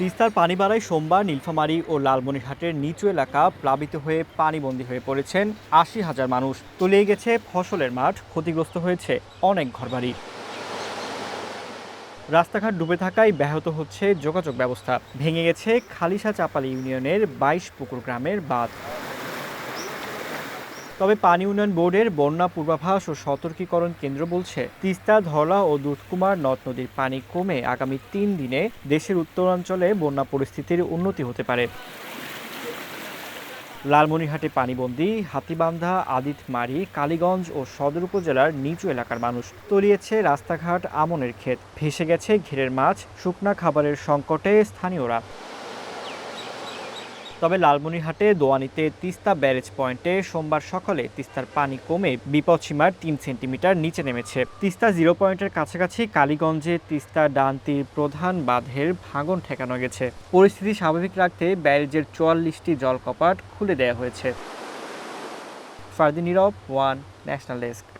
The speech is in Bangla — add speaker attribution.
Speaker 1: তিস্তার পানি বাড়ায় সোমবার নীলফামারী ও লালমনিরহাটের নিচু এলাকা প্লাবিত হয়ে পানিবন্দী হয়ে পড়েছেন আশি হাজার মানুষ। তলিয়ে গেছে ফসলের মাঠ, ক্ষতিগ্রস্ত হয়েছে অনেক ঘরবাড়ি। রাস্তাঘাট ডুবে থাকায় ব্যাহত হচ্ছে যোগাযোগ ব্যবস্থা। ভেঙে গেছে খালিশা চাপালি ইউনিয়নের বাইশ পুকুর গ্রামের বাঁধ। তবে পানি উন্নয়ন বোর্ডের বন্যা পূর্বাভাস ও সতর্কীকরণ কেন্দ্র বলছে, তিস্তা ধলা ও দুধকুমার নদ নদীর পানি কমে আগামী তিন দিনে দেশের উত্তরাঞ্চলে বন্যা পরিস্থিতির উন্নতি হতে পারে। লালমনিরহাটে পানিবন্দী, হাতিবান্ধা, আদিতমারি, কালীগঞ্জ ও সদর উপজেলার নিচু এলাকার মানুষ তলিয়েছে রাস্তাঘাট আমনের ক্ষেত। ভেসে গেছে ঘেরের মাছ, শুকনা খাবারের সংকটে স্থানীয়রা। তবে লালমনিরহাটে দোয়ানিতে তিস্তা ব্যারেজ পয়েন্টে সোমবার সকালে তিস্তার পানি কমে বিপদসীমার তিন সেন্টিমিটার নিচে নেমেছে। তিস্তা জিরো পয়েন্টের কাছাকাছি কালীগঞ্জে তিস্তা ডানতির প্রধান বাঁধের ভাঙন ঠেকানো গেছে। পরিস্থিতি স্বাভাবিক রাখতে ব্যারেজের চুয়াল্লিশটি জলকপাট খুলে দেওয়া হয়েছে। ফারদি নীরব ওয়ান ন্যাশনাল ডেস্ক।